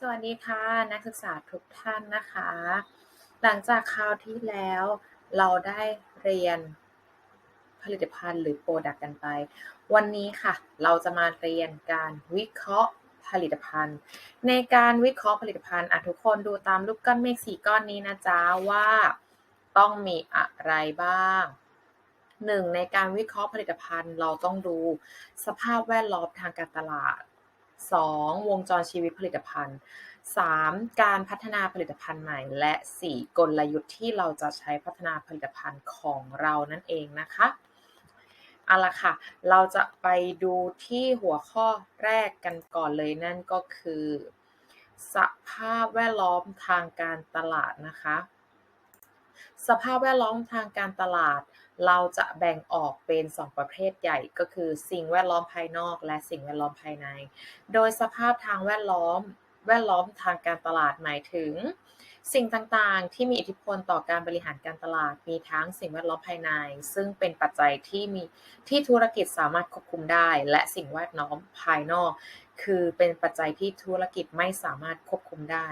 สวัสดีค่ะ นักศึกษาทุกท่านนะคะ หลังจากคราวที่แล้วเราได้เรียนผลิตภัณฑ์หรือโปรดักต์กันไป วันนี้ค่ะ เราจะมาเรียนการวิเคราะห์ผลิตภัณฑ์ ในการวิเคราะห์ผลิตภัณฑ์อะทุกคนดูตามรูปก้อนเมฆสีก้อนนี้นะจ๊ะว่าต้องมีอะไรบ้างหนึ่งในการวิเคราะห์ผลิตภัณฑ์ เราต้องดูสภาพแวดล้อมทางการตลาด 2. วงจรชีวิตผลิตภัณฑ์ 3. การพัฒนาผลิตภัณฑ์ใหม่ และ 4. กลยุทธ์ที่เราจะใช้พัฒนาผลิตภัณฑ์ของเรานั่นเองนะคะเอาละค่ะ เราจะไปดูที่หัวข้อแรกกันก่อนเลยนั่นก็คือ สภาพแวดล้อมทางการตลาดนะคะ สภาพแวดล้อมทางการตลาด เราจะแบ่งออกเป็น 2 ประเภทใหญ่ก็คือ สิ่งแวดล้อมภายนอก และสิ่งแวดล้อมภายใน โดยสภาพทางแวดล้อม แวดล้อมทางการตลาดหมายถึง สิ่งต่างๆ ที่มีอิทธิพลต่อการบริหารการตลาด มีทั้งสิ่งแวดล้อมภายใน ซึ่งเป็นปัจจัยที่มีที่ธุรกิจสามารถควบคุมได้ และสิ่งแวดล้อมภายนอก คือเป็นปัจจัยที่ธุรกิจไม่สามารถควบคุมได้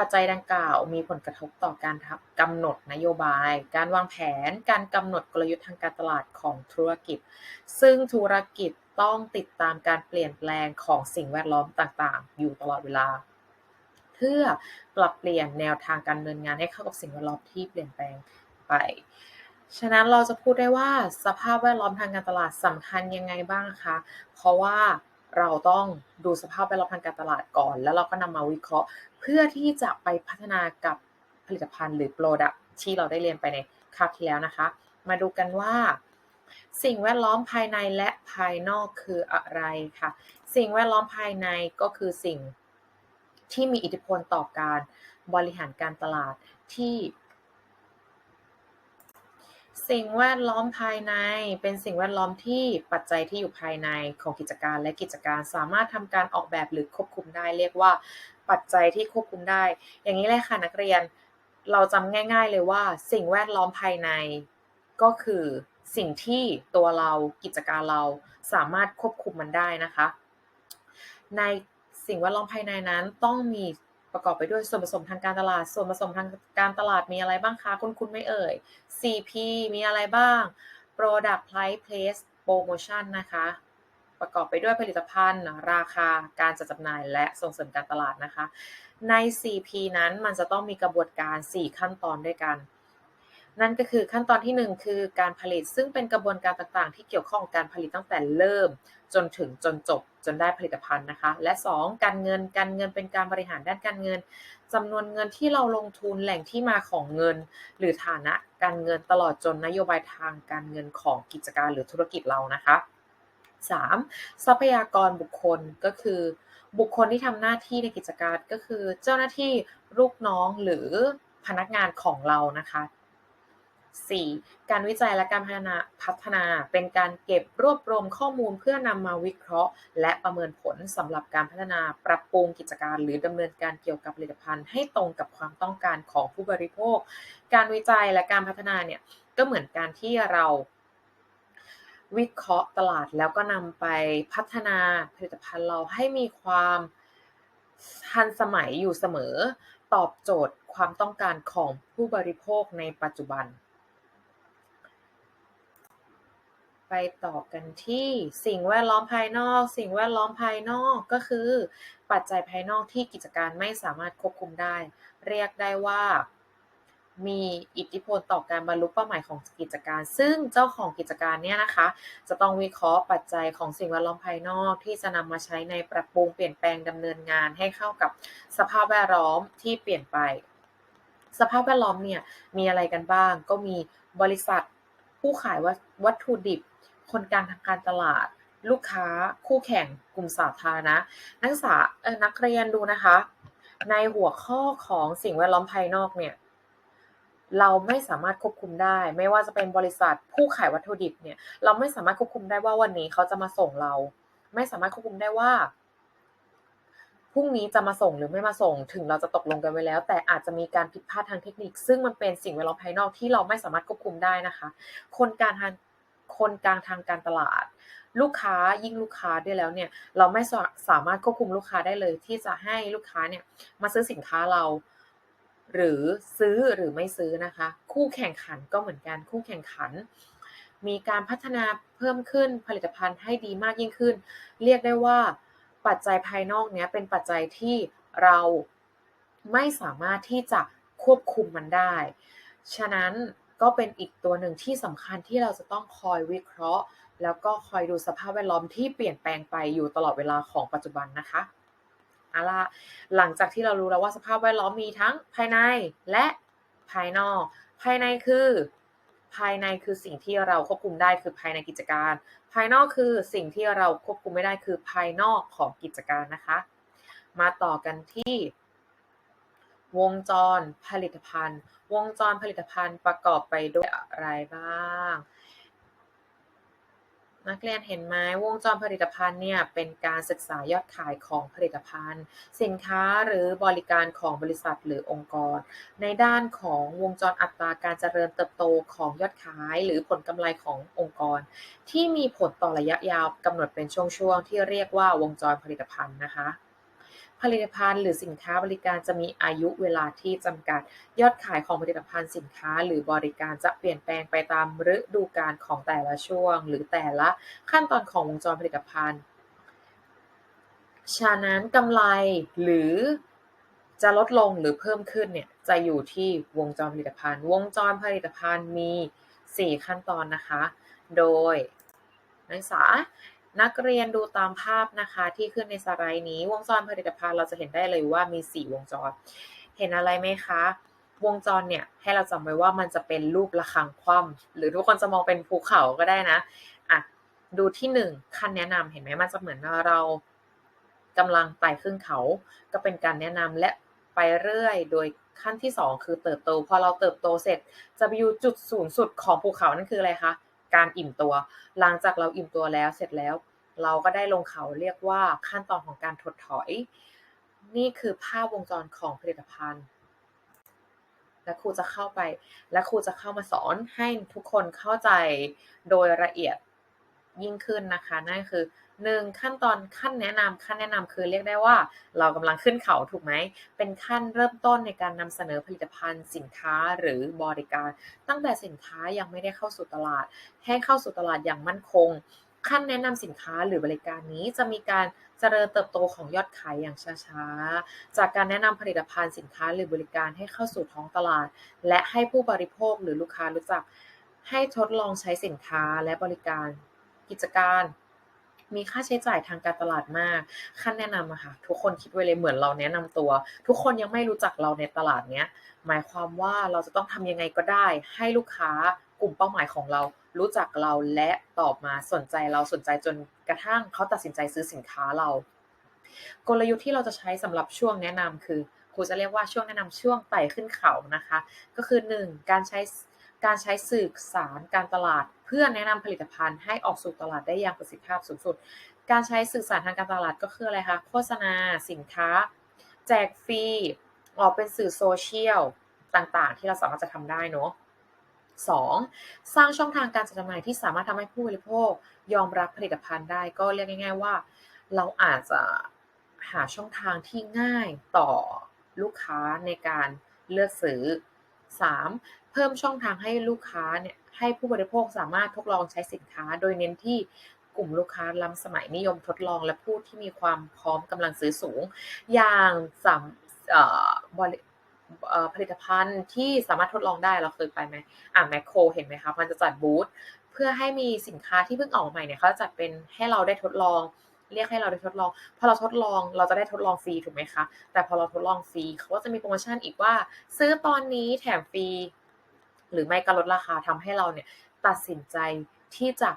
ปัจจัยดังกล่าวมีผลกระทบต่อการกำหนดนโยบาย การวางแผน การกำหนดกลยุทธ์ทางการตลาดของธุรกิจ ซึ่งธุรกิจต้องติดตามการเปลี่ยนแปลงของสิ่งแวดล้อมต่างๆ อยู่ตลอดเวลา เพื่อปรับเปลี่ยนแนวทางการดำเนินงานให้เข้ากับสิ่งแวดล้อมที่เปลี่ยนแปลงไป ฉะนั้นเราจะพูดได้ว่าสภาพแวดล้อมทางการตลาดสำคัญยังไงบ้างคะ เพราะว่า เราต้องดูสภาพแวดล้อมทางการตลาดก่อน แล้วเราก็นำมาวิเคราะห์ เพื่อที่จะไปพัฒนากับผลิตภัณฑ์หรือโปรดักที่เราได้เรียนไปในคาบที่แล้วนะคะ มาดูกันว่า สิ่งแวดล้อมภายในและภายนอกคืออะไรค่ะ สิ่งแวดล้อมภายในก็คือสิ่งที่มีอิทธิพลต่อการบริหารการตลาดที่ สิ่งแวดล้อมภายใน เป็นสิ่งแวดล้อมที่ปัจจัยที่อยู่ภายในของกิจการและกิจการสามารถทำการออกแบบหรือควบคุมได้ เรียกว่าปัจจัยที่ควบคุมได้ อย่างนี้เลยค่ะนักเรียนเราจำง่าย ๆเลยว่า สิ่งแวดล้อมภายในก็คือสิ่งที่ตัวเรากิจการเราสามารถควบคุมมันได้นะคะ ในสิ่งแวดล้อมภายในนั้นต้องมี ประกอบไปด้วยส่วนผสมทางการตลาด ส่วนผสมทางการตลาดมีอะไรบ้างคะ คุณคุณไม่เอ่ย CP มีอะไรบ้าง Product Price Place Promotion นะคะ ประกอบไปด้วยผลิตภัณฑ์ ราคา การจัดจำหน่ายและส่งเสริมการตลาดนะคะ ใน CP นั้นมันจะต้องมีกระบวนการ 4 ขั้นตอนด้วยกัน นั่นก็คือขั้นตอนที่ 1 คือการผลิตซึ่งเป็นกระบวนการต่างๆ ที่เกี่ยวข้องกับการผลิตตั้งแต่เริ่มจนถึงจนจบ จนได้ผลิตภัณฑ์นะคะ และ 2 การเงินการเงินเป็นการบริหารด้านการเงินจำนวนเงินที่เราลงทุนแหล่งที่มาของเงิน หรือฐานะการเงินตลอดจนนโยบายทางการเงินของกิจการหรือธุรกิจเรานะคะ 3. ทรัพยากรบุคคลก็คือ บุคคลที่ทำหน้าที่ในกิจการก็คือ เจ้าหน้าที่ลูกน้องหรือพนักงานของเรานะคะ 4. การวิจัยและการพัฒนาพัฒนาเป็นการเก็บรวบรวมข้อมูลเพื่อนำมาวิเคราะห์ และประเมินผลสำหรับการพัฒนาปรับปรุงกิจการ หรือดำเนินการเกี่ยวกับผลิตภัณฑ์ ให้ตรงกับความต้องการของผู้บริโภค การวิจัยและการพัฒนาเนี่ยก็เหมือนการที่เราวิเคราะห์ตลาดแล้วก็นำไปพัฒนาผลิตภัณฑ์เราให้มีความทันสมัยอยู่เสมอ ตอบโจทย์ความต้องการของผู้บริโภคในปัจจุบัน ไปต่อกันที่สิ่งแวดล้อมภายนอก สิ่งแวดล้อมภายนอกก็คือ ปัจจัยภายนอกที่กิจการไม่สามารถควบคุมได้ เรียกได้ว่า มีอิทธิพลต่อการบรรลุเป้าหมายของกิจการ ซึ่งเจ้าของกิจการเนี่ยนะคะ จะต้องวิเคราะห์ปัจจัยของสิ่งแวดล้อมภายนอกที่จะนำมาใช้ในปรับปรุงเปลี่ยนแปลงดำเนินงานให้เข้ากับสภาพแวดล้อมที่เปลี่ยนไป สภาพแวดล้อมเนี่ยมีอะไรกันบ้าง ก็มีบริษัทผู้ขายวัตถุดิบ คนกลางทางการตลาด ลูกค้า คู่แข่งกลุ่มสาธารณะนักศึกษานักเรียนดูนะคะ ในหัวข้อของสิ่งแวดล้อมภายนอกเนี่ยเราไม่สามารถควบคุมได้ ไม่ว่าจะเป็นบริษัทผู้ขายวัตถุดิบเนี่ย เราไม่สามารถควบคุมได้ว่าวันนี้เขาจะมาส่งเรา ไม่สามารถควบคุมได้ว่าพรุ่งนี้จะมาส่งหรือไม่มาส่ง ถึงเราจะตกลงกันไว้แล้ว แต่อาจจะมีการผิดพลาดทางเทคนิค ซึ่งมันเป็นสิ่งแวดล้อมภายนอกที่เราไม่สามารถควบคุมได้นะคะ คนการทาง คนกลางทางการตลาด ลูกค้ายิ่งลูกค้าได้แล้วเนี่ยเราไม่สาสามารถควบคุมลูกค้าได้เลย ที่จะให้ลูกค้าเนี่ยมาซื้อสินค้าเรา หรือซื้อหรือไม่ซื้อนะคะ คู่แข่งขันก็เหมือนกันคู่แข่งขัน มีการพัฒนาเพิ่มขึ้นผลิตภัณฑ์ให้ดีมากยิ่งขึ้น เรียกได้ว่าปัจจัยภายนอกเนี้ยเป็นปัจจัยที่เราไม่สามารถที่จะควบคุมมันได้ ฉะนั้น ก็เป็นอีกตัวหนึ่งที่สำคัญที่เราจะต้องคอยวิเคราะห์ แล้วก็คอยดูสภาพแวดล้อมที่เปลี่ยนแปลงไปอยู่ตลอดเวลาของปัจจุบันนะคะเอาละหลังจากที่เรารู้แล้วว่าสภาพแวดล้อมมีทั้งภายในและภายนอก ภายในคือภายในคือสิ่งที่เราควบคุมได้คือภายในกิจการ ภายนอกคือสิ่งที่เราควบคุมไม่ได้คือภายนอกของกิจการนะคะ มาต่อกันที่ วงจรผลิตภัณฑ์ วงจรผลิตภัณฑ์ประกอบไปด้วยอะไรบ้าง นักเรียนเห็นไหมวงจรผลิตภัณฑ์เนี่ยเป็นการศึกษายอดขายของผลิตภัณฑ์ สินค้าหรือบริการของบริษัทหรือองค์กร ในด้านของวงจรอัตราการเจริญเติบโตของยอดขาย หรือผลกำไรขององค์กร ที่มีผลต่อระยะยาวกำหนดเป็นช่วงๆที่เรียกว่าวงจรผลิตภัณฑ์นะคะ ผลิตภัณฑ์หรือสินค้าบริการจะมีอายุเวลาที่จำกัด ยอดขายของผลิตภัณฑ์สินค้าหรือบริการจะเปลี่ยนแปลงไปตามฤดูกาลของแต่ละช่วง หรือแต่ละขั้นตอนของวงจรผลิตภัณฑ์ ฉะนั้นกำไรหรือจะลดลงหรือเพิ่มขึ้นเนี่ยจะอยู่ที่วงจรผลิตภัณฑ์ วงจรผลิตภัณฑ์มี 4 ขั้นตอนนะคะ โดยนักศึกษา นักเรียนดูตามภาพนะคะที่ขึ้นในสไลด์นี้ วงจรผลิตภัณฑ์เราจะเห็นได้เลยว่ามี 4 วงจร เห็นอะไรไหมคะ วงจรเนี่ยให้เราจำไว้ว่ามันจะเป็นรูประฆังคว่ำหรือทุกคนจะมองเป็นภูเขาก็ได้นะอะดูที่ 1 ขั้นแนะนำเห็นไหมมันจะเหมือนเรากำลังไต่ขึ้นเขา ก็เป็นการแนะนำและไปเรื่อยโดยขั้นที่ 2 คือเติบโต พอเราเติบโตเสร็จจะไปอยู่จุดสูงสุดของภูเขานั่นคืออะไรคะ การอิ่มตัว หลังจากเราอิ่มตัวแล้วเสร็จแล้ว เราก็ได้ลงเขาเรียกว่าขั้นตอนของการถดถอย นี่คือภาพวงจรของผลิตภัณฑ์ และครูจะเข้าไป และครูจะเข้ามาสอนให้ทุกคนเข้าใจโดยละเอียดยิ่งขึ้นนะคะ นั่นคือ หนึ่งขั้นตอนขั้นแนะนำขั้นแนะนำคือเรียกได้ว่า เรากำลังขึ้นเขาถูกไหม เป็นขั้นเริ่มต้นในการนำเสนอผลิตภัณฑ์สินค้าหรือบริการ ตั้งแต่สินค้ายังไม่ได้เข้าสู่ตลาด ให้เข้าสู่ตลาดอย่างมั่นคง ขั้นแนะนำสินค้าหรือบริการนี้จะมีการเจริญเติบโตของยอดขายอย่างช้าๆ จากการแนะนำผลิตภัณฑ์สินค้าหรือบริการให้เข้าสู่ท้องตลาด และให้ผู้บริโภคหรือลูกค้ารู้จัก ให้ทดลองใช้สินค้าและบริการกิจการ มีค่าใช้จ่ายทางการตลาดมากขั้นแนะนำอะค่ะ ทุกคนคิดไว้เลยเหมือนเราแนะนำตัว ทุกคนยังไม่รู้จักเราในตลาดเนี้ยหมายความว่าเราจะต้องทำยังไงก็ได้ ให้ลูกค้ากลุ่มเป้าหมายของเรารู้จักเราและตอบมาสนใจเราสนใจจนกระทั่งเขาตัดสินใจซื้อสินค้าเรา กลยุทธ์ที่เราจะใช้สำหรับช่วงแนะนำคือครูจะเรียกว่าช่วงแนะนำช่วงไต่ขึ้นเขานะคะ ก็คือ 1. การใช้การใช้สื่อสารการตลาด พื่อแนะนำผลิตภัณฑ์ให้ออกสู่ตลาดได้อย่างประสิทธิภาพสูงสุด การใช้สื่อสารทางการตลาดก็คืออะไรคะ โฆษณาสินค้า แจกฟรี ออกเป็นสื่อโซเชียลต่างๆ ที่เราสามารถจะทำได้เนาะ 2. สร้างช่องทางการจัดจำหน่ายที่สามารถทำให้ผู้บริโภคยอมรับผลิตภัณฑ์ได้ ก็เรียกง่าย ๆว่า เราอาจจะหาช่องทางที่ง่ายต่อลูกค้าในการเลือกซื้อ 3. เพิ่มช่องทางให้ลูกค้าเนี่ยให้ผู้บริโภคสามารถทดลองใช้สินค้า โดยเน้นที่กลุ่มลูกค้าล้ำสมัยนิยมทดลองและผู้ที่มีความพร้อมกำลังซื้อสูง อย่างสามบริผลิตภัณฑ์ที่สามารถทดลองได้เราเคยไปไหมอ่าแมคโครเห็นไหมคะมันจะจัดบูธเพื่อให้มีสินค้าที่เพิ่งออกใหม่เนี่ยเขาจัดเป็นให้เราได้ทดลอง เรียกให้เราได้ทดลองพอเราทดลองเราจะได้ทดลองฟรีถูกไหมคะแต่พอเราทดลองฟรีเขาก็จะมีโปรโมชั่นอีกว่า ซื้อตอนนี้แถมฟรี หรือไม่ก็ลดราคาทำให้เราเนี่ยตัดสินใจที่จะ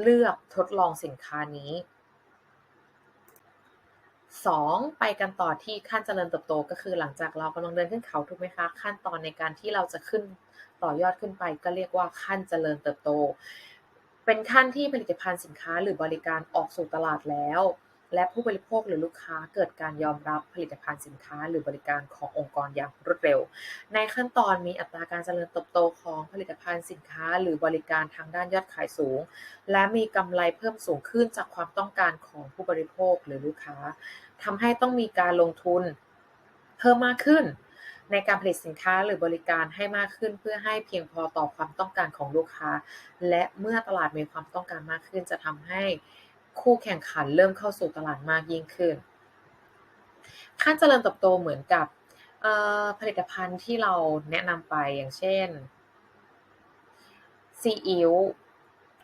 เลือกทดลองสินค้านี้ 2. ไปกันต่อที่ขั้นเจริญเติบโตก็คือหลังจากเรากำลังเดินขึ้นเขาถูกไหมคะ ขั้นตอนในการที่เราจะขึ้นต่อยอดขึ้นไป ก็เรียกว่าขั้นเจริญเติบโต เป็นขั้นที่ผลิตภัณฑ์สินค้าหรือบริการออกสู่ตลาดแล้ว และผู้บริโภคหรือลูกค้าเกิดการยอมรับผลิตภัณฑ์สินค้า หรือบริการขององค์กรอย่างรวดเร็ว ในขั้นตอนมีอัตราการเจริญเติบโตของผลิตภัณฑ์สินค้า หรือบริการทางด้านยอดขายสูง และมีกำไรเพิ่มสูงขึ้นจากความต้องการของผู้บริโภคหรือลูกค้าทำให้ต้องมีการลงทุนเพิ่มมากขึ้นในการผลิตสินค้าหรือบริการให้มากขึ้น เพื่อให้เพียงพอต่อความต้องการของลูกค้า และเมื่อตลาดมีความต้องการมากขึ้น จะทำให้ คู่แข่งขันเริ่มเข้าสู่ตลาดมากยิ่งขึ้น ขั้นเจริญเติบโตเหมือนกับผลิตภัณฑ์ที่เราแนะนำไปอย่างเช่นซีอิ๊ว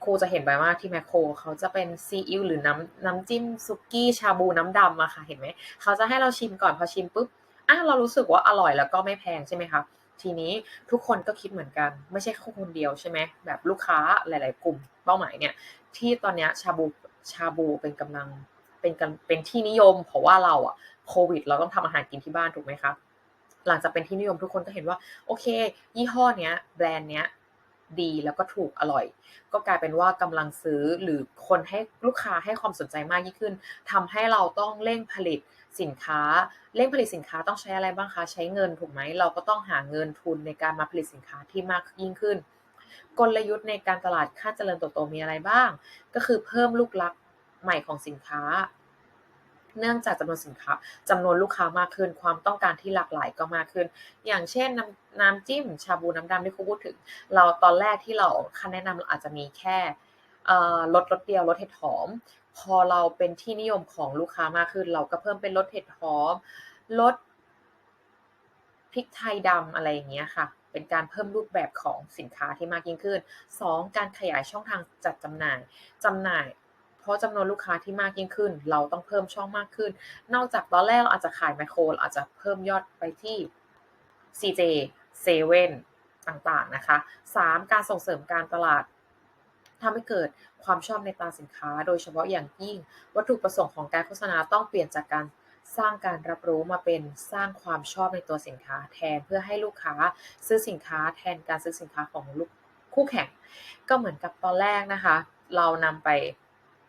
ครูจะเห็นไปมากที่แมคโครเขาจะเป็นซีอิ๊วหรือน้ำน้ำจิ้มซุกี้ชาบูน้ำดำอะค่ะเห็นไหมเขาจะให้เราชิมก่อนพอชิมปุ๊บอะเรารู้สึกว่าอร่อยแล้วก็ไม่แพงใช่ไหมคะทีนี้ทุกคนก็คิดเหมือนกัน ไม่ใช่แค่คนเดียวใช่ไหมแบบลูกค้าหลาย ๆ กลุ่มเป้าหมายเนี่ย ที่ตอนนี้ชาบู ชาบูเป็นกำลังเป็นกันเป็นที่นิยม เพราะว่าเราอะโควิด เราต้องทำอาหารกินที่บ้านถูกไหมคะหลังจากเป็นที่นิยมทุกคนก็เห็นว่า โอเค ยี่ห้อเนี้ย แบรนด์เนี้ยดีแล้วก็ถูกอร่อย ก็กลายเป็นว่ากำลังซื้อหรือคนให้ลูกค้าให้ความสนใจมากยิ่งขึ้นทำให้เราต้องเร่งผลิตสินค้าเร่งผลิตสินค้าต้องใช้อะไรบ้างคะใช้เงินถูกไหมเราก็ต้องหาเงินทุนในการมาผลิตสินค้าที่มากยิ่งขึ้น กลยุทธ์ในการตลาดค่าเจริญเติบโตมีอะไรบ้าง ก็คือเพิ่มลูกลักใหม่ของสินค้า เนื่องจากจำนวนสินค้าจำนวนลูกค้ามากขึ้น ความต้องการที่หลากหลายก็มากขึ้น อย่างเช่นน้ำน้ำจิ้ม ชาบูน้ำดำที่ครูพูดถึง เราตอนแรกที่เราคันแนะนำเราอาจจะมีแค่รสรสเดียวรสเห็ดหอม พอเราเป็นที่นิยมของลูกค้ามากขึ้น เราก็เพิ่มเป็นรสเห็ดหอมรสพริกไทยดำอะไรอย่างเงี้ยค่ะ เป็นการเพิ่มรูปแบบของสินค้าที่มากยิ่งขึ้น 2. การขยายช่องทางจัดจำหน่ายจำหน่ายเพราะจำนวนลูกค้าที่มากยิ่งขึ้น เราต้องเพิ่มช่องมากขึ้น นอกจากตอนแรกเราอาจจะขายไมโครเราอาจจะเพิ่มยอดไปที่ CJ 7ต่างๆนะคะ 3. การส่งเสริมการตลาดทำให้เกิดความชอบในตาสินค้า โดยเฉพาะอย่างยิ่งวัตถุประสงค์ของการโฆษณาต้องเปลี่ยนจากการ สร้างการรับรู้มาเป็นสร้างความชอบในตัวสินค้า แทนเพื่อให้ลูกค้าซื้อสินค้าแทนการซื้อสินค้าของลูกคู่แข่ง ก็เหมือนกับตอนแรกนะคะ เรานำไป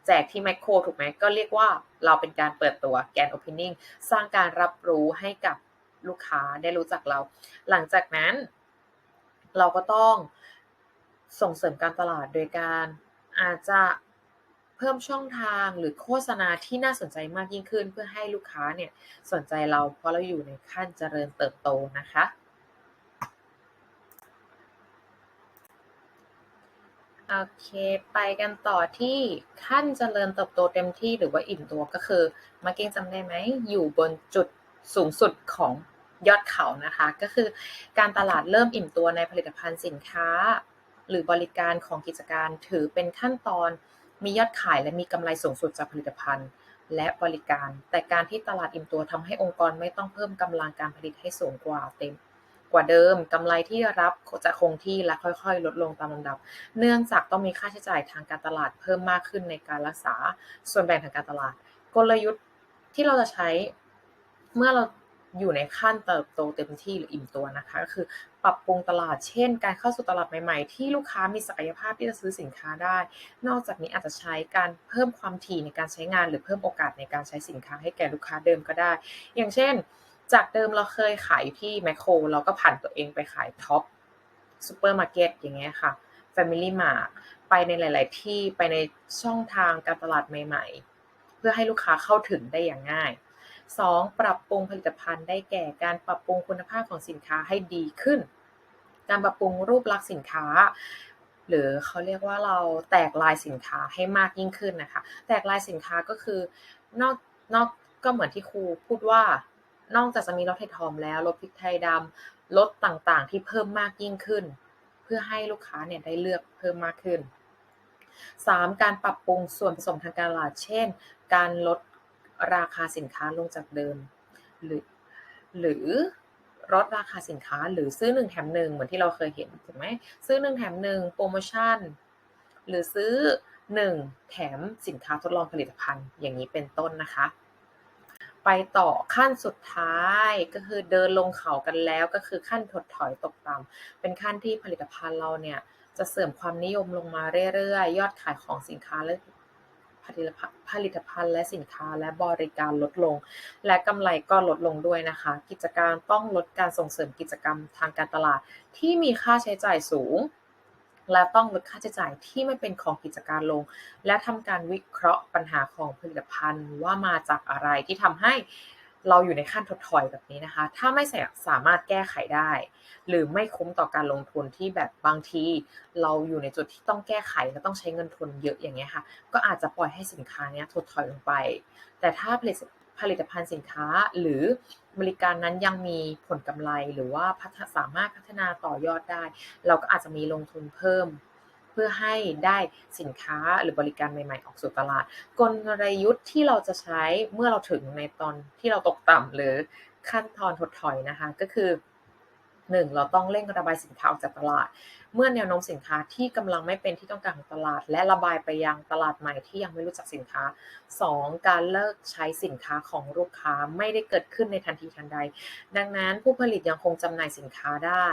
แจกที่แมคโครถูกไหมก็เรียกว่าเราเป็นการเปิดตัวแกนโอเพนนิ่งสร้างการรับรู้ให้กับลูกค้าได้รู้จักเรา หลังจากนั้น เราก็ต้องส่งเสริมการตลาดโดยการอาจจะ เพิ่มช่องทางหรือโฆษณาที่น่าสนใจมากยิ่งขึ้น เพื่อให้ลูกค้าเนี่ยสนใจเราเพราะเราอยู่ในขั้นเจริญเติบโตนะคะโอเค ไปกันต่อที่ขั้นเจริญเติบโตเต็มที่หรือว่าอิ่มตัวก็คือมาเก้งจำได้ไหม อยู่บนจุดสูงสุดของยอดเขานะคะ ก็คือการตลาดเริ่มอิ่มตัวในผลิตภัณฑ์สินค้า หรือบริการของกิจการถือเป็นขั้นตอน มียอดขายและมีกำไรสูงสุดจากผลิตภัณฑ์ และบริการ แต่การที่ตลาดอิ่มตัวทำให้องค์กรไม่ต้องเพิ่มกำลังการผลิตให้สูงกว่าเต็มกว่าเดิมกำไรที่รับจะคงที่และค่อยๆ ลดลงตามลำดับ เนื่องจากต้องมีค่าใช้จ่ายทางการตลาดเพิ่มมากขึ้นในการรักษาส่วนแบ่งทางการตลาด กลยุทธ์ที่เราจะใช้เมื่อเราอยู่ในขั้นเติบโตเต็มที่หรืออิ่มตัวนะคะก็คือ ปรับปรุงตลาด เช่น การเข้าสู่ตลาดใหม่ๆ ที่ลูกค้ามีศักยภาพที่จะซื้อสินค้าได้ นอกจากนี้อาจจะใช้การเพิ่มความถี่ในการใช้งาน หรือเพิ่มโอกาสในการใช้สินค้าให้แก่ลูกค้าเดิมก็ได้ อย่างเช่น จากเดิมเราเคยขายที่แมคโครเราก็ผันตัวเองไปขายท็อปซูเปอร์มาร์เก็ตอย่างเงี้ยค่ะ Family Mart ไปในหลาย ๆ ที่ไปในช่องทางการตลาดใหม่ ๆ เพื่อให้ลูกค้าเข้าถึงได้อย่างง่าย 2. ปรับปรุงผลิตภัณฑ์ได้แก่การปรับปรุงคุณภาพของสินค้าให้ดีขึ้น การปรับปรุงรูปลักษณ์สินค้า หรือเขาเรียกว่าเราแตกลายสินค้าให้มากยิ่งขึ้นนะคะ แตกลายสินค้าก็คือนอกนอกก็เหมือนที่ครูพูดว่านอกจากจะมีรสเห็ดหอมแล้วรสพริกไทยดำรสต่างๆ ที่เพิ่มมากยิ่งขึ้น เพื่อให้ลูกค้าเนี่ยได้เลือกเพิ่มมากขึ้น 3. การปรับปรุงส่วนผสมทางการตลาด เช่น การลดราคาสินค้าลงจากเดิม หรือหรือ ลดราคาสินค้า หรือซื้อหนึ่งแถมหนึ่งเหมือนที่เราเคยเห็นถูกไหมซื้อหนึ่งแถมหนึ่งโปรโมชั่น หรือซื้อหนึ่งแถมสินค้าทดลองผลิตภัณฑ์อย่างนี้เป็นต้นนะคะ ไปต่อขั้นสุดท้ายก็คือเดินลงเขากันแล้วก็คือขั้นถดถอยตกต่ำเป็นขั้นที่ผลิตภัณฑ์เราเนี่ยจะเสริมความนิยมลงมาเรื่อยๆ ยอดขายของสินค้าและ ผลิตภัณฑ์ผลิตภัณฑ์และสินค้าและบริการลดลง และกำไรก็ลดลงด้วยนะคะ กิจการต้องลดการส่งเสริมกิจกรรมทางการตลาด ที่มีค่าใช้จ่ายสูง และต้องลดค่าใช้จ่ายที่ไม่เป็นของกิจการลง และทำการวิเคราะห์ปัญหาของผลิตภัณฑ์ว่ามาจากอะไรที่ทำให้ เราอยู่ในขั้นถดถอยแบบนี้นะคะ ถ้าไม่สามารถแก้ไขได้ หรือไม่คุ้มต่อการลงทุนที่แบบบางที เราอยู่ในจุดที่ต้องแก้ไขและต้องใช้เงินทุนเยอะอย่างเงี้ยค่ะ ก็อาจจะปล่อยให้สินค้าเนี้ยถดถอยลงไป แต่ถ้าผลิตผลิตภัณฑ์สินค้าหรือบริการนั้นยังมีผลกำไรหรือว่าสามารถพัฒนาต่อยอดได้ เราก็อาจจะมีลงทุนเพิ่ม พื่อให้ได้สินค้าหรือบริการใหม่ ๆ ออกสู่ตลาด กลยุทธ์ที่เราจะใช้เมื่อเราถึงในตอนที่เราตกต่ำหรือขั้นตอนถดถอยนะคะก็คือหนึ่งเราต้องเร่งระบายสินค้าออกจากตลาด เมื่อแนวโน้มสินค้าที่กำลังไม่เป็นที่ต้องการของตลาด และระบายไปยังตลาดใหม่ที่ยังไม่รู้จักสินค้า 2. การเลิกใช้สินค้าของลูกค้าไม่ได้เกิดขึ้นในทันทีทันใด ดังนั้นผู้ผลิตยังคงจำหน่ายสินค้าได้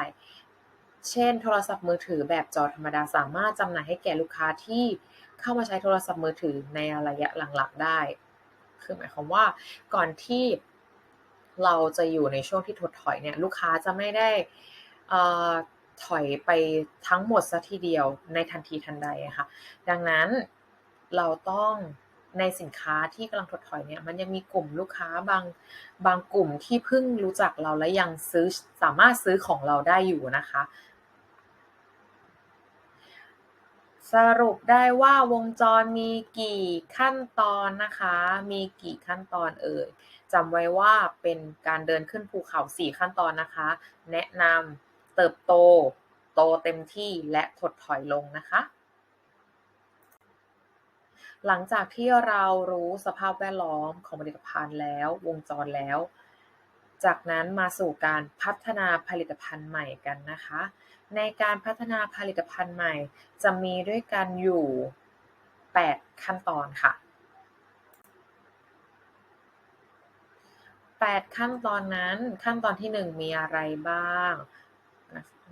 เช่น โทรศัพท์มือถือแบบจอธรรมดาสามารถจำหน่ายให้แก่ลูกค้าที่เข้ามาใช้โทรศัพท์มือถือในระยะหลังๆได้ คือหมายความว่าก่อนที่เราจะอยู่ในช่วงที่ถดถอยเนี่ยลูกค้าจะไม่ได้ถอยไปทั้งหมดซะทีเดียวในทันทีทันใดค่ะ ดังนั้นเราต้องในสินค้าที่กำลังถดถอยเนี่ยมันยังมีกลุ่มลูกค้าบางบางกลุ่มที่เพิ่งรู้จักเราและยังซื้อสามารถซื้อของเราได้อยู่นะคะ สรุปได้ว่าวงจรมีกี่ขั้นตอนนะคะ มีกี่ขั้นตอนเอ่ยจำไว้ว่าเป็นการเดินขึ้นภูเขา 4 ขั้นตอนนะคะ แนะนำเติบโต โตเต็มที่และถดถอยลงนะคะ หลังจากที่เรารู้สภาพแวดล้อมของผลิตภัณฑ์แล้ววงจรแล้ว จากนั้นมาสู่การพัฒนาผลิตภัณฑ์ใหม่กันนะคะ ในการพัฒนาผลิตภัณฑ์ใหม่ จะมีด้วยกันอยู่ 8 ขั้นตอนค่ะ 8 ขั้นตอนนั้นขั้นตอนที่ 1 มีอะไรบ้าง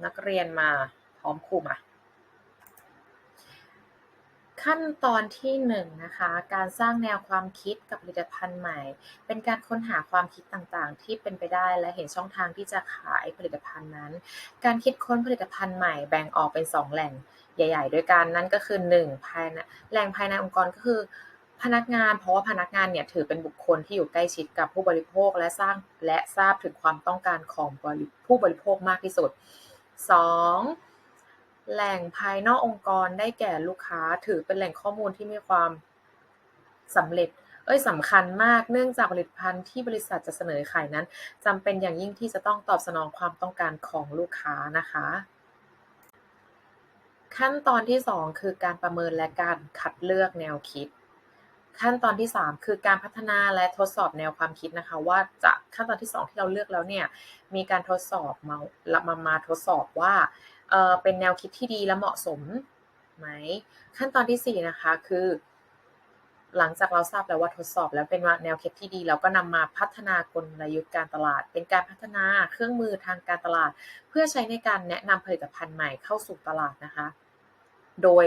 นักเรียนมาพร้อมครูมา ขั้นตอนที่1นนะคะ การสร้างแนวความคิดกับผลิตภัณฑ์ใหม่ เป็นการค้นหาความคิดต่างๆ ที่เป็นไปได้และเห็นช่องทางที่จะขายผลิตภัณฑ์นั้น การคิดค้นผลิตภัณฑ์ใหม่แบ่งออกเป็น 2 แหล่งใหญ่ ๆ ด้วยกันนั่นก็คือ 1 ภายในแหล่งภายในองค์กรก็คือพนักงานเพราะว่าพนักงานเนี่ยถือเป็นบุคคลที่อยู่ใกล้ชิดกับผู้บริโภคและสร้างและทราบถึงความต้องการของผู้บริโภคมากที่สุด 2. แหล่งภายนอกองค์กร ได้แก่ลูกค้า ถือเป็นแหล่งข้อมูลที่มีความสำเร็จ เอ้ยสำคัญมาก เนื่องจากผลิตภัณฑ์ที่บริษัทจะเสนอขายนั้นจำเป็นอย่างยิ่งที่จะต้องตอบสนองความต้องการของลูกค้านะคะ ขั้นตอนที่ 2 คือการประเมินและการคัดเลือกแนวคิด ขั้นตอนที่ 3 คือการพัฒนาและทดสอบแนวความคิดนะคะ ว่าจะขั้นตอนที่ 2 ที่เราเลือกแล้วเนี่ยมีการทดสอบมามามาทดสอบว่าเออเป็นแนวคิดที่ดีและเหมาะสมไหมขั้นตอนที่ 4 นะคะคือ หลังจากเราทราบแล้วว่าทดสอบ แล้วเป็นแนวคิดที่ดี เราก็นำมาพัฒนากลยุทธ์การตลาด เป็นการพัฒนาเครื่องมือทางการตลาด เพื่อใช้ในการแนะนำผลิตภัณฑ์ใหม่เข้าสู่ตลาดนะคะ โดย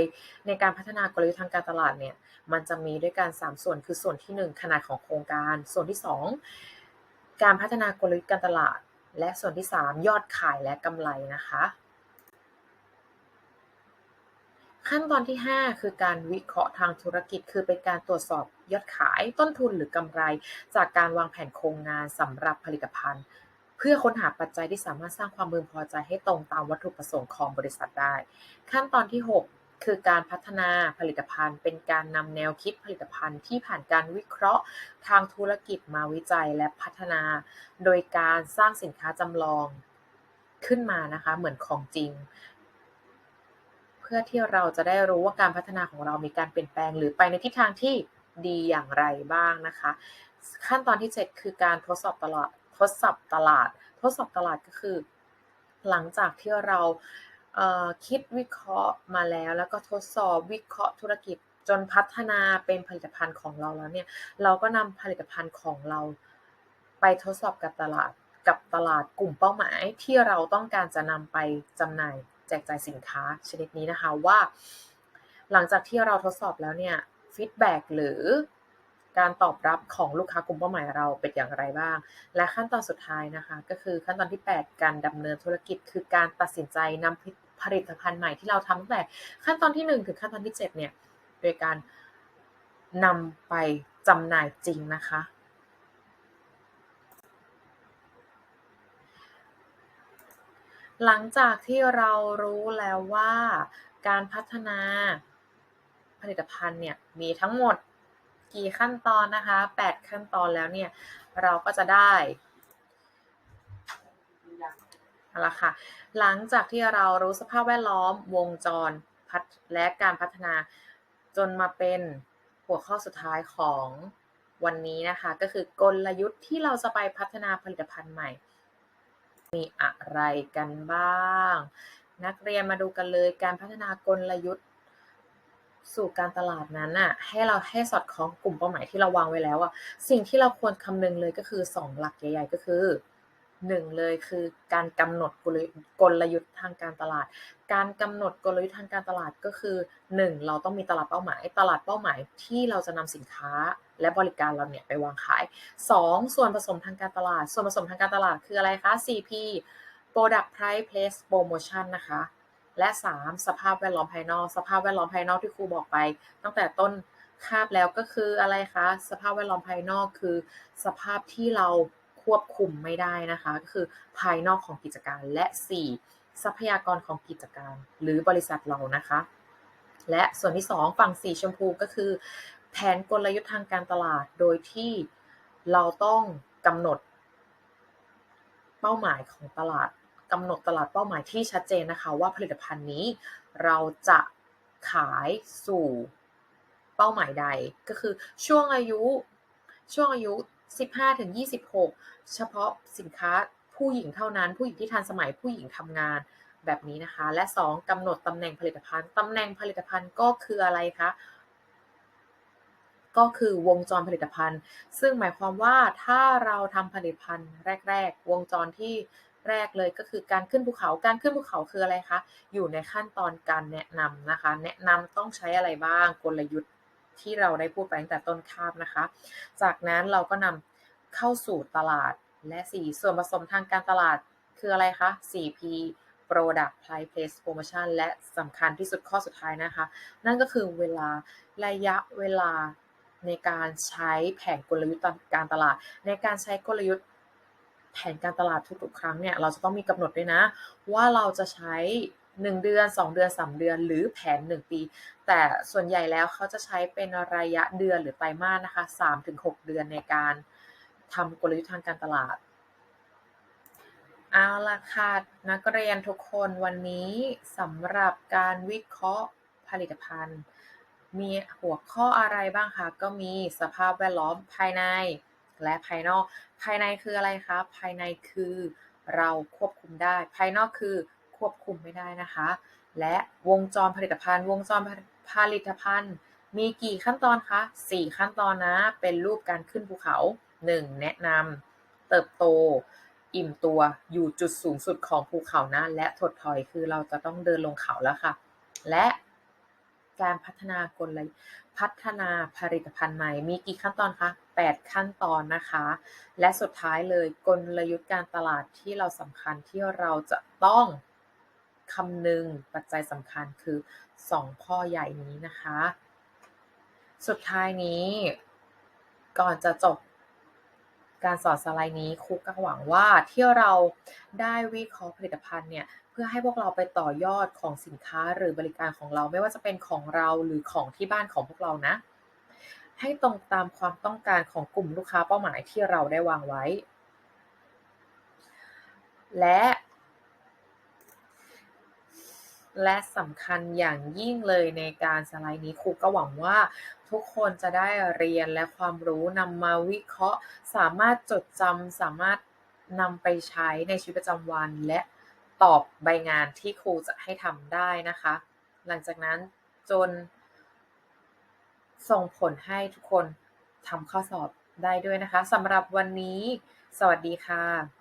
ในการพัฒนากลยุทธ์ทางการตลาดเนี่ยมันจะมีด้วยกัน3ส่วนคือส่วนที่ 1 ขนาดของโครงการ ส่วนที่ 2 การพัฒนากลยุทธ์การตลาด และส่วนที่ 3 ยอดขายและกำไรนะคะ ขั้นตอนที่ 5 คือการวิเคราะห์ทางธุรกิจ คือเป็นการตรวจสอบยอดขายต้นทุนหรือกำไร จากการวางแผนโครงงานสำหรับผลิตภัณฑ์ เพื่อค้นหาปัจจัยที่สามารถสร้างความพึงพอใจให้ตรงตามวัตถุประสงค์ของบริษัทได้ ขั้นตอนที่ 6 คือการพัฒนาผลิตภัณฑ์ เป็นการนำแนวคิดผลิตภัณฑ์ที่ผ่านการวิเคราะห์ทางธุรกิจมาวิจัยและพัฒนา โดยการสร้างสินค้าจำลองขึ้นมานะคะเหมือนของจริง เพื่อที่เราจะได้รู้ว่าการพัฒนาของเรามีการเปลี่ยนแปลง หรือไปในทิศทางที่ดีอย่างไรบ้างนะคะ ขั้นตอนที่ 7 คือการทดสอบตลาดทดสอบตลาด ทดสอบตลาดก็คือ หลังจากที่เราคิดวิเคราะห์มาแล้ว แล้วก็ทดสอบวิเคราะห์ธุรกิจจนพัฒนาเป็นผลิตภัณฑ์ของเราแล้วเนี่ยเราก็นำผลิตภัณฑ์ของเราไปทดสอบกับตลาดกับตลาดกลุ่มเป้าหมายที่เราต้องการจะนำไปจำหน่าย แจกจ่ายสินค้าชนิดนี้นะคะว่า หลังจากที่เราทดสอบแล้วเนี่ยฟีดแบ็หรือการตอบรับของลูกค้ากลุ่มเป้าหมายเราเป็นอย่างไรบ้าง และขั้นตอนสุดท้ายนะคะ ก็คือขั้นตอนที่ 8 การดำเนินธุรกิจ คือการตัดสินใจนำผลิตภัณฑ์ใหม่ที่เราทำตั้งแต่ขั้นตอนที่ 1 ถึงขั้นตอนที่ 7 เนี่ย โดยการนำไปจำหน่ายจริงนะคะ หลังจากที่เรารู้แล้วว่า การพัฒนาผลิตภัณฑ์เนี่ยมีทั้งหมดกี่ขั้นตอนนะคะ 8 ขั้นตอนแล้วเนี่ย เราก็จะได้เอาละค่ะ หลังจากที่เรารู้สภาพแวดล้อมวงจรพัฒและการพัฒนาจนมาเป็นหัวข้อสุดท้ายของวันนี้นะคะ ก็คือกลยุทธ์ที่เราจะไปพัฒนาผลิตภัณฑ์ใหม่ มีอะไรกันบ้าง นักเรียนมาดูกันเลยการพัฒนากลยุทธ์สู่การตลาดนั้นน่ะให้เราให้สอดคล้องกลุ่มเป้าหมายที่เราวางไว้แล้วอะสิ่งที่เราควรคำนึงเลยก็คือ 2 หลักใหญ่ ๆ ก็คือหนึ่งเลยคือการกำหนดกลยุทธ์ทางการตลาด การกำหนดกลยุทธ์ทางการตลาดก็คือ 1 เราต้องมีตลาดเป้าหมาย ตลาดเป้าหมายที่เราจะนำสินค้า และบริการเราเนี่ยไปวางขาย 2 ส่วนผสมทางการตลาด ส่วนผสมทางการตลาดคืออะไรคะ CP Product Price Place Promotion นะคะ และ 3. สภาพแวดล้อมภายนอก สภาพแวดล้อมภายนอกที่ครูบอกไป ตั้งแต่ต้นคาบแล้วก็คืออะไรคะ สภาพแวดล้อมภายนอกคือ สภาพที่เราควบคุมไม่ได้นะคะ ก็คือภายนอกของกิจการและ 4. ทรัพยากรของกิจการหรือบริษัทเรานะคะ และส่วนที่ 2 ฝั่งสีชมพูก็คือ แผนกลยุทธ์ทางการตลาด โดยที่เราต้องกำหนดเป้าหมายของตลาดกำหนดตลาดเป้าหมายที่ชัดเจนนะคะ ว่าผลิตภัณฑ์นี้เราจะขายสู่เป้าหมายใดก็คือช่วงอายุช่วงอายุ 15ถึง26 เฉพาะสินค้าผู้หญิงเท่านั้น ผู้หญิงที่ทันสมัยผู้หญิงทำงานแบบนี้นะคะ และ 2กำหนดตำแหน่งผลิตภัณฑ์ตำแหน่งผลิตภัณฑ์ก็คืออะไรคะ ก็คือวงจรผลิตภัณฑ์ ซึ่งหมายความว่าถ้าเราทำผลิตภัณฑ์แรก ๆ วงจรที่แรกเลยก็คือการขึ้นภูเขา การขึ้นภูเขาคืออะไรคะ อยู่ในขั้นตอนการแนะนำนะคะ แนะนำต้องใช้อะไรบ้าง กลยุทธ์ที่เราได้พูดไปตั้งแต่ต้นคาบนะคะ จากนั้นเราก็นำเข้าสู่ตลาดและ 4 ส่วนผสมทางการตลาดคืออะไรคะ 4P Product Price Place Promotion และสำคัญที่สุดข้อสุดท้ายนะคะ นั่นก็คือเวลาระยะเวลา ในการใช้แผนกลยุทธ์การตลาด ในการใช้กลยุทธ์แผนการตลาดทุกๆครั้งเนี่ยเราจะต้องมีกำหนดด้วยนะ ว่าเราจะใช้ 1 เดือน 2 เดือน 3 เดือน หรือแผน 1 ปี แต่ส่วนใหญ่แล้วเขาจะใช้เป็นระยะเดือนหรือไตรมาสนะคะ 3-6 เดือนในการทำกลยุทธ์ทางการตลาดเอาละค่ะนักเรียนทุกคนวันนี้สำหรับการวิเคราะห์ผลิตภัณฑ์ มีหัวข้ออะไรบ้างคะก็มีสภาพแวดล้อมภายในและภายนอก ภายในคืออะไรคะภายในคือเราควบคุมได้ ภายนอกคือควบคุมไม่ได้นะคะ และวงจรผลิตภัณฑ์ วงจรผลิตภัณฑ์ มีกี่ขั้นตอนคะ4ขั้นตอนนะ เป็นรูปการขึ้นภูเขา 1. แนะนำเติบโต อิ่มตัวอยู่จุดสูงสุดของภูเขานะ และถดถอยคือเราจะต้องเดินลงเขาแล้วค่ะ และ การพัฒนากลพัฒนาผลิตภัณฑ์ใหม่ มีกี่ขั้นตอนคะ8 ขั้นตอนนะคะ และสุดท้ายเลยกลยุทธ์การตลาดที่เราสำคัญที่เราจะต้องคำนึงปัจจัยสำคัญคือ 2 ข้อใหญ่นี้นะคะ สุดท้ายนี้ก่อนจะจบ การสอนสไลด์นี้ครูก็หวังว่าที่เราได้วิเคราะห์ผลิตภัณฑ์เนี่ยเพื่อให้พวกเราไปต่อยอดของสินค้าหรือบริการของเราไม่ว่าจะเป็นของเราหรือของที่บ้านของพวกเรานะ ให้ตรงตามความต้องการของกลุ่มลูกค้าเป้าหมายที่เราได้วางไว้ และ และสำคัญอย่างยิ่งเลยในการสไลด์นี้ครูก็หวังว่าทุกคนจะได้เรียนและความรู้นำมาวิเคราะห์ สามารถจดจำสามารถนำไปใช้ในชีวิตประจำวันและตอบใบงานที่ครูจะให้ทำได้นะคะ หลังจากนั้นจนส่งผลให้ทุกคนทำข้อสอบได้ด้วยนะคะสำหรับวันนี้ สวัสดีค่ะ